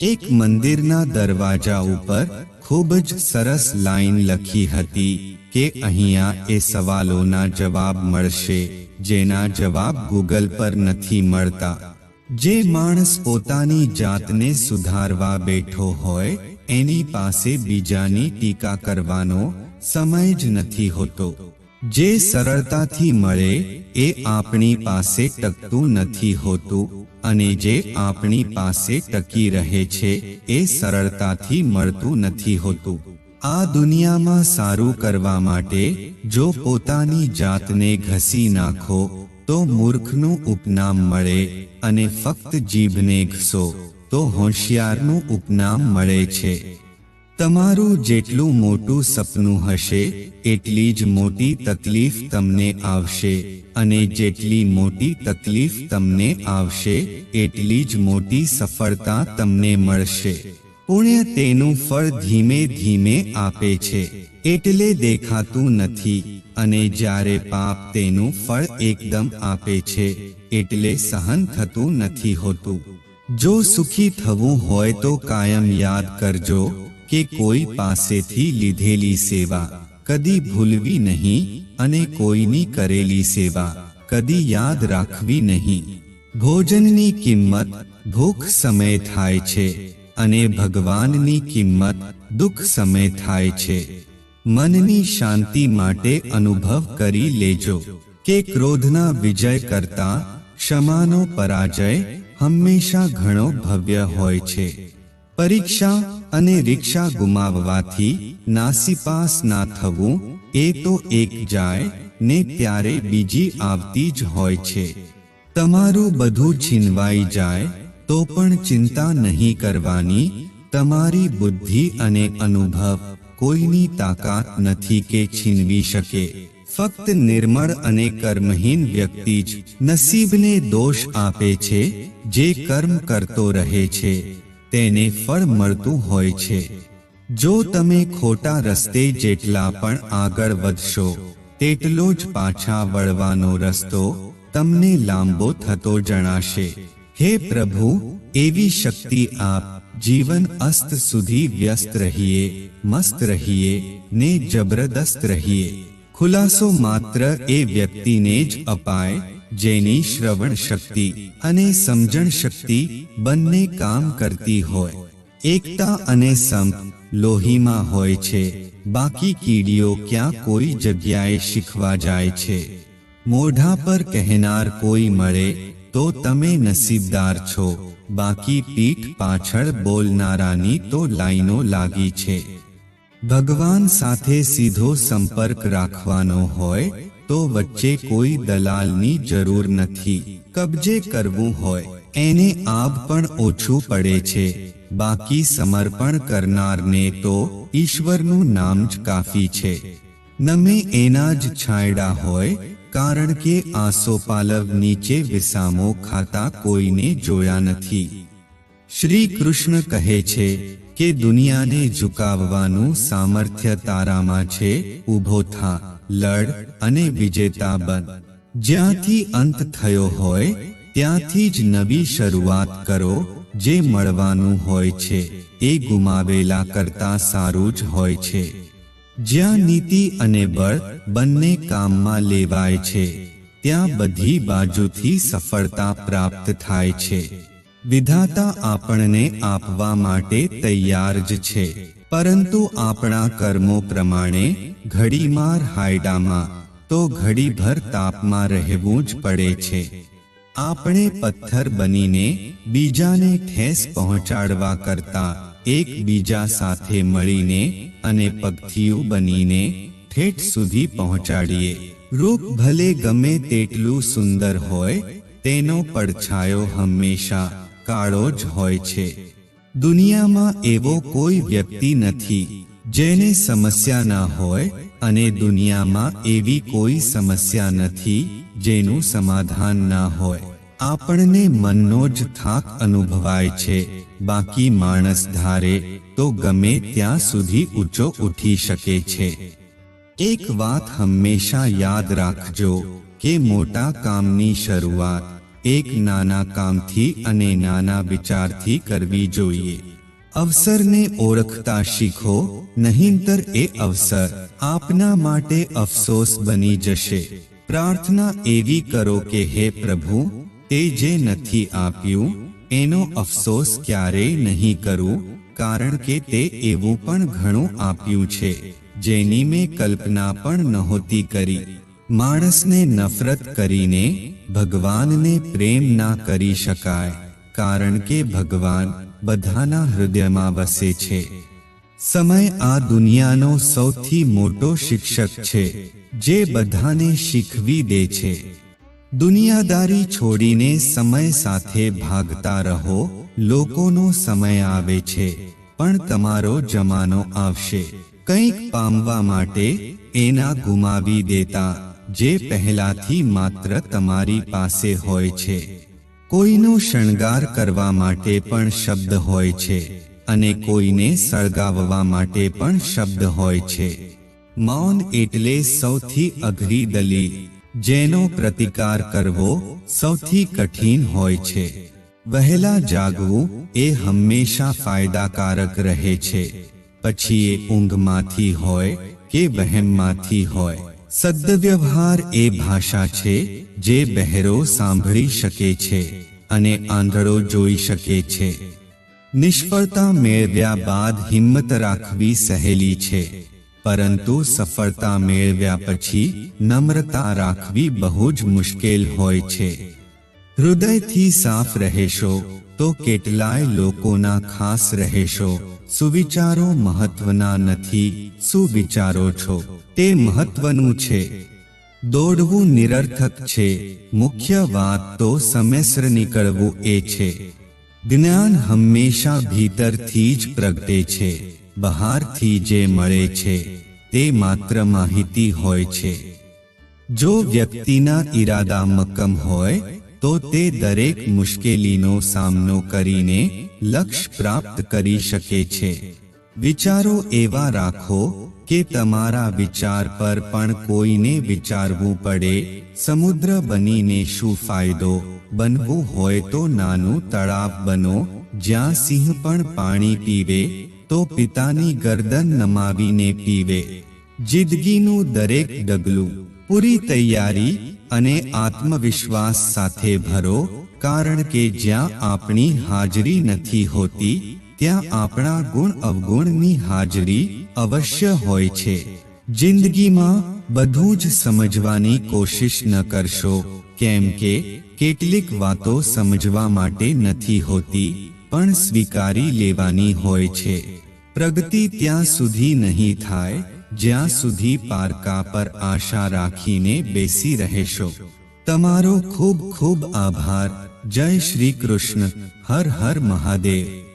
એક મંદિરના દરવાજા ઉપર ખૂબ જ સરસ લાઈન લખી હતી કે અહીંયા એ સવાલોના જવાબ મળશે, જેના જવાબ ગૂગલ પર નથી મળતા. જે માણસ પોતાની જાતને સુધારવા બેઠો હોય, એની પાસે બીજાની ટીકા કરવાનો સમય જ નથી હોતો. જે સરળતાથી મળે એ આપણી પાસે ટકતું નથી હોતું અને જે આપણી પાસે ટકી રહે છે એ સરળતાથી મળતું નથી હોતું. આ દુનિયામાં સારું કરવા માટે જો પોતાની જાતને ઘસી નાખો, તો મૂર્ખનું ઉપનામ મળે અને ફક્ત જીભને ઘસો, તો હોશિયારનું ઉપનામ મળે છે. તમારું જેટલું મોટું સપનું હશે, એટલી જ મોટી તકલીફ તમને આવશે. અને જેટલી મોટી તકલીફ તમને આવશે, એટલી જ મોટી સફળતા તમને મળશે. પુણ્ય તેનું ફળ ધીમે ધીમે આપે છે, એટલે દેખાતું નથી. અને જ્યારે પાપ તેનું ફળ એકદમ આપે છે, એટલે સહન થતું નથી હોતું. જો સુખી થવું હોય તો કાયમ યાદ કરજો કે કોઈ પાસેથી લીધેલી સેવા કદી ભૂલવી નહીં અને કોઈની કરેલી સેવા કદી યાદ રાખવી નહીં. ભોજનની કિંમત ભૂખ સમય થાય છે અને ભગવાનની કિંમત દુઃખ સમય થાય છે. મનની શાંતિ માટે અનુભવ કરી લેજો કે ક્રોધના વિજય કરતા ક્ષમાનો પરાજય હંમેશા ઘણો ભવ્ય હોય છે. પરીક્ષા અને રિક્ષા ગુમાવવાથી નાસીપાસ ના થવું એ તો એક જાય ને ત્યારે બીજી આવતી જ હોય છે. તમારું બધું છીનવાઈ જાય તો પણ ચિંતા નહીં કરવાની. તમારી બુદ્ધિ અને અનુભવ કોઈની તાકાત નથી કે છીનવી શકે. ફક્ત નિર્મળ અને કર્મહીન વ્યક્તિ જ નસીબને દોષ આપે છે, જે કર્મ કરતો રહે છે. તેને ફળ મળતું હોય છે. જો તમે ખોટા રસ્તે જેટલા પણ આગળ વધશો, તેટલો જ પાછા વળવાનો રસ્તો તમને લાંબો થતો જણાશે. હે પ્રભુ, એવી શક્તિ આપ જીવન અસ્ત સુધી વ્યસ્ત રહીએ, મસ્ત રહીએ, ને જબરદસ્ત રહીએ. ખુલાસો માત્ર એ વ્યક્તિને જ અપાય જેની શ્રવણ શક્તિ અને સમજણ શક્તિ બંને કામ કરતી હોય. એકતા અને સંપ લોહીમાં હોય છે. બાકી કીડીઓ ક્યાં કોઈ જગ્યાએ શીખવા જાય છે. મોઢા પર કહેનાર કોઈ મળે તો તમે નસીબદાર છો. બાકી પીઠ પાછળ બોલનારાની તો લાઈનો લાગી છે. ભગવાન સાથે સીધો સંપર્ક રાખવાનો હોય તો વચ્ચે કોઈ દલાલની જરૂર નથી. કબજે કરવું હોય, એને આબ પણ ઓછું પડે છે. બાકી સમર્પણ કરનારને તો ઈશ્વરનું નામ જ કાફી છે. નમે એના જ છાંયડા હોય, કારણ કે આસોપાલવ નીચે વિસામો ખાતા કોઈને જોયા નથી. શ્રી કૃષ્ણ કહે છે કે દુનિયાને ઝુકાવવાનું સામર્થ્ય તારામાં છે, ઊભો થા, લડ અને વિજેતા બન. જ્યાંથી અંત થયો હોય, ત્યાંથી જ નવી શરૂઆત કરો, જે મળવાનું હોય છે, એ ગુમાવેલા કરતા સારું જ હોય છે. જ્યાં નીતિ અને બળ બંને કામમાં લેવાય છે, ત્યાં બધી બાજુથી સફળતા પ્રાપ્ત થાય છે. વિધાતા આપણને આપવા માટે તૈયાર જ છે. પરંતુ આપણા કર્મો પ્રમાણે ઘડીમાર હાયડામાં તો ઘડીભર તાપમાં રહેવું જ પડે છે. આપણે પથ્થર બનીને બીજાને ઠેસ પહોંચાડવા કરતા એકબીજા સાથે મળીને અને પગથિયું બનીને ઠેઠ સુધી પહોંચાડીએ. રૂપ ભલે ગમે તેટલું સુંદર હોય, તેનો પડછાયો હંમેશા કાળો જ હોય છે. દુનિયામાં એવો કોઈ વ્યક્તિ નથી જેને સમસ્યા ના હોય અને દુનિયામાં એવી કોઈ સમસ્યા નથી જેનું સમાધાન ના હોય. આપણને મનનો જ થાક અનુભવાય છે. બાકી માણસ ધારે તો ગમે ત્યાં સુધી ઊંચો ઉઠી શકે છે. એક વાત હંમેશા યાદ રાખજો કે મોટા કામની શરૂઆત એક નાના કામથી અને નાના વિચારથી કરવી જોઈએ. અવસરને ઓળખતા શીખો, નહીંતર એ અવસર આપના માટે અફસોસ બની જશે. પ્રાર્થના એવી કરો કે હે પ્રભુ, તે જે નથી આપ્યું, એનો અફસોસ ક્યારેય નહીં કરું, કારણ કે તે એવું પણ ઘણું આપ્યું છે, જેની મેં કલ્પના પણ નહોતી કરી. માણસને નફરત કરીને ભગવાનને પ્રેમ ના કરી શકાય, કારણ કે ભગવાન બધાના હૃદયમાં વસે છે. સમય આ દુનિયાનો સૌથી મોટો શિક્ષક છે, જે બધાને શીખવી દે છે. દુનિયાદારી છોડીને સમય સાથે ભાગતા રહો, લોકોનો સમય આવે છે, પણ તમારો જમાનો આવશે. કંઈક પામવા માટે એના ગુમાવી દેતા જે પહેલાથી માત્ર તમારી પાસે હોય છે. કોઈનો શણગાર કરવા માટે પણ શબ્દ હોય છે અને કોઈને સળગાવવા માટે પણ શબ્દ હોય છે. મૌન એટલે સૌથી અઘરી દલીલ, જેનો પ્રતિકાર કરવો સૌથી કઠિન હોય છે. વહેલા જાગવું એ હંમેશા ફાયદાકારક રહે છે. પછી એ ઊંઘમાંથી હોય કે વહેમમાંથી હોય. સદવ્યવહાર એ ભાષા છે જે બહેરો સાંભળી શકે છે અને આંધળો જોઈ શકે છે. નિષ્ફળતા મેળવ્યા બાદ હિંમત રાખવી સહેલી છે, પરંતુ સફળતા મેળવ્યા પછી નમ્રતા રાખવી બહુ જ મુશ્કેલ હોય છે. હૃદયથી સાફ રહેશો તો કેટલાય લોકોના ખાસ રહેશો. સુવિચારો મહત્વના નથી. સુવિચારો છો. તે મહત્વનું છે. દોડવું નિરર્થક છે. મુખ્ય વાત તો સમયસર નીકળવું એ છે. જ્ઞાન હંમેશા ભીતરથી જ પ્રગટે છે. બહારથી જે મળે છે, તે માત્ર માહિતી હોય છે. જો વ્યક્તિના ઈરાદા મક્કમ હોય તો તે દરેક મુશ્કેલીનો સામનો કરીને લક્ષ્ય પ્રાપ્ત કરી શકે છે. વિચારો એવા રાખો કે તમારા વિચાર પર પણ કોઈને વિચારવું પડે, સમુદ્ર બનીને શું ફાયદો બનવું હોય તો નાનું તળાવ બનો, જ્યાં સિંહ પણ પાણી પીવે, તો પિતાની ગરદન નમાવીને પીવે. જિંદગીનું દરેક ડગલું પૂરી તૈયારી અને આત્મવિશ્વાસ સાથે ભરો, કારણ કે જ્યાં આપણી હાજરી નથી હોતી, ત્યાં આપણા ગુણ અવગુણની હાજરી અવશ્ય હોય છે. જિંદગીમાં બધું જ સમજવાની કોશિશ ન કરશો, કેમ કે કેટલીક વાતો સમજવા માટે નથી હોતી, પણ સ્વીકારી લેવાની હોય છે. પ્રગતિ ત્યાં સુધી નહીં થાય જ્યાં સુધી પારકા પર આશા રાખીને બેસી રહેશો. તમારો ખૂબ ખૂબ આભાર. જય શ્રી કૃષ્ણ. હર હર મહાદેવ.